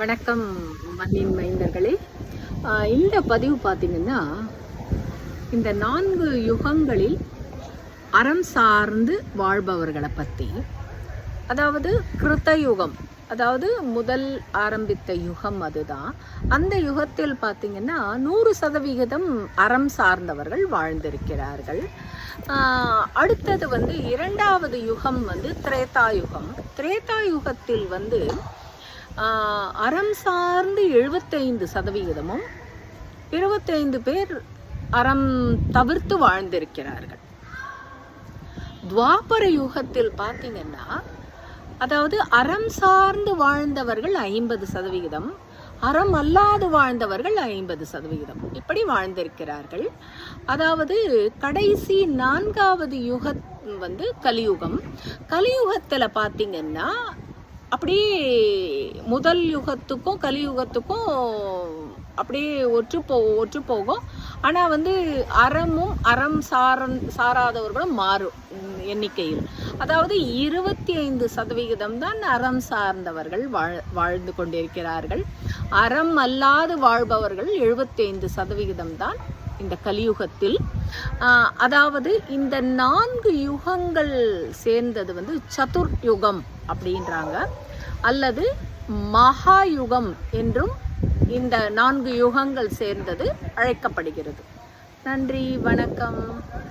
வணக்கம் மண்ணின் மைந்தர்களே. இந்த பதிவு பார்த்தீங்கன்னா இந்த நான்கு யுகங்களில் அறம் சார்ந்து வாழ்பவர்களை பற்றி அதாவது கிருத்த யுகம் அதாவது முதல் ஆரம்பித்த யுகம் அதுதான். அந்த யுகத்தில் பார்த்தீங்கன்னா நூறு சதவிகிதம் அறம் சார்ந்தவர்கள் வாழ்ந்திருக்கிறார்கள். அடுத்தது வந்து இரண்டாவது யுகம் வந்து திரேதா யுகம். திரேதா யுகத்தில் வந்து அறம் சார்ந்து எழுபத்தைந்து சதவிகிதமும் இருபத்தைந்து பேர் அறம் தவிர்த்து வாழ்ந்திருக்கிறார்கள். துவாபர யுகத்தில் பார்த்தீங்கன்னா அதாவது அறம் சார்ந்து வாழ்ந்தவர்கள் ஐம்பது சதவிகிதம் அறம் அல்லாது வாழ்ந்தவர்கள் ஐம்பது சதவிகிதம் இப்படி வாழ்ந்திருக்கிறார்கள். அதாவது கடைசி நான்காவது யுகம் வந்து கலியுகம். கலியுகத்தில் பார்த்தீங்கன்னா அப்படியே முதல் யுகத்துக்கும் கலியுகத்துக்கும் அப்படியே ஒற்று போ ஒற்று போகும். ஆனால் வந்து அறமும் அறம் சாரன் சாராதவர்களும் மாறும் எண்ணிக்கையில். அதாவது இருபத்தி ஐந்து சதவிகிதம் தான் அறம் சார்ந்தவர்கள் வாழ் வாழ்ந்து கொண்டிருக்கிறார்கள். அறம் அல்லாது வாழ்பவர்கள் எழுபத்தைந்து சதவிகிதம் தான் இந்த கலியுகத்தில். அதாவது இந்த நான்கு யுகங்கள் சேர்ந்தது வந்து சதுர் யுகம் அப்படின்றாங்க. அல்லது மகாயுகம் என்றும் இந்த நான்கு யுகங்கள் சேர்ந்தது அழைக்கப்படுகிறது. நன்றி வணக்கம்.